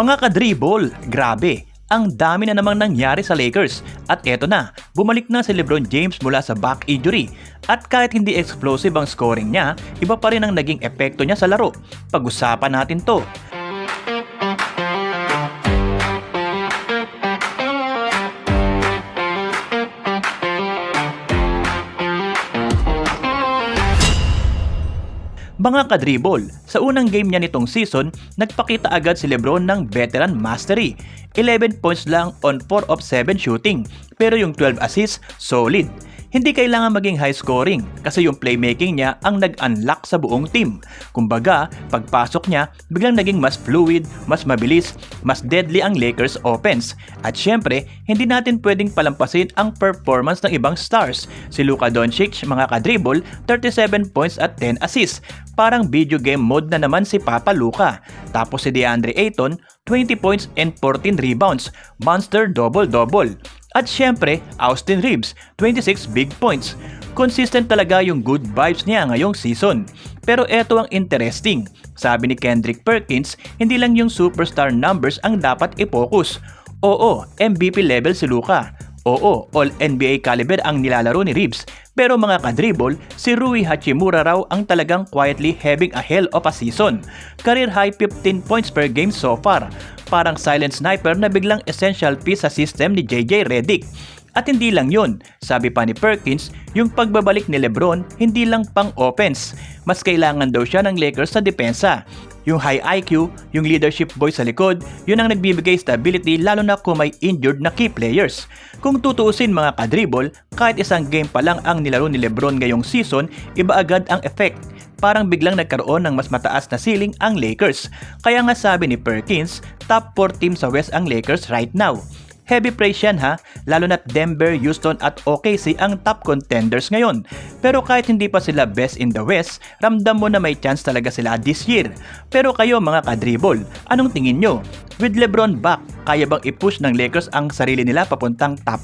Mga kadribol, grabe, ang dami na namang nangyari sa Lakers. At eto na, bumalik na si Lebron James mula sa back injury. At kahit hindi explosive ang scoring niya, iba pa rin ang naging epekto niya sa laro. Pag-usapan natin to. Mga kadribol, sa unang game niya nitong season, nagpakita agad si Lebron ng veteran mastery. 11 points lang on 4 of 7 shooting, pero yung 12 assists, solid. Hindi kailangan maging high scoring kasi yung playmaking niya ang nag-unlock sa buong team. Kumbaga, pagpasok niya, biglang naging mas fluid, mas mabilis, mas deadly ang Lakers offense. At syempre, hindi natin pwedeng palampasin ang performance ng ibang stars. Si Luka Doncic, mga kadribble, 37 points at 10 assists. Parang video game mode na naman si Papa Luka. Tapos si DeAndre Ayton, 20 points and 14 rebounds. Monster double-double. At syempre, Austin Reeves, 26 big points. Consistent talaga yung good vibes niya ngayong season. Pero eto ang interesting. Sabi ni Kendrick Perkins, hindi lang yung superstar numbers ang dapat i-focus. Oo, MVP level si Luka. Oo, All-NBA caliber ang nilalaro ni Reeves. Pero mga kadribble, si Rui Hachimura raw ang talagang quietly having a hell of a season. Career high 15 points per game so far. Parang silent sniper na biglang essential piece sa system ni JJ Redick. At hindi lang yun, sabi pa ni Perkins, yung pagbabalik ni Lebron hindi lang pang offense. Mas kailangan daw siya ng Lakers sa depensa. Yung high IQ, yung leadership boy sa likod, yun ang nagbibigay stability lalo na kung may injured na key players. Kung tutuusin mga kadribble, kahit isang game pa lang ang nilaro ni Lebron ngayong season, iba agad ang effect parang biglang nagkaroon ng mas mataas na ceiling ang Lakers. Kaya nga sabi ni Perkins, top 4 team sa West ang Lakers right now. Heavy praise yan ha, lalo na Denver, Houston at OKC ang top contenders ngayon. Pero kahit hindi pa sila best in the West, ramdam mo na may chance talaga sila this year. Pero kayo mga kadribol, anong tingin nyo? With Lebron back, kaya bang i-push ng Lakers ang sarili nila papuntang top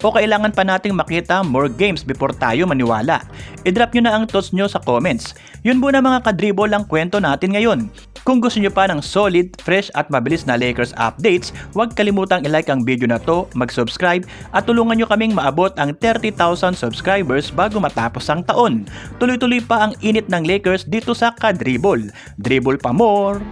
4? O kailangan pa nating makita more games before tayo maniwala? I-drop nyo na ang thoughts nyo sa comments. Yun muna mga kadribol ang kwento natin ngayon. Kung gusto nyo pa ng solid, fresh at mabilis na Lakers updates, huwag kalimutang i-like ang video na to, mag-subscribe at tulungan nyo kaming maabot ang 30,000 subscribers bago matapos ang taon. Tuloy-tuloy pa ang init ng Lakers dito sa Kadribble. Dribble pa more!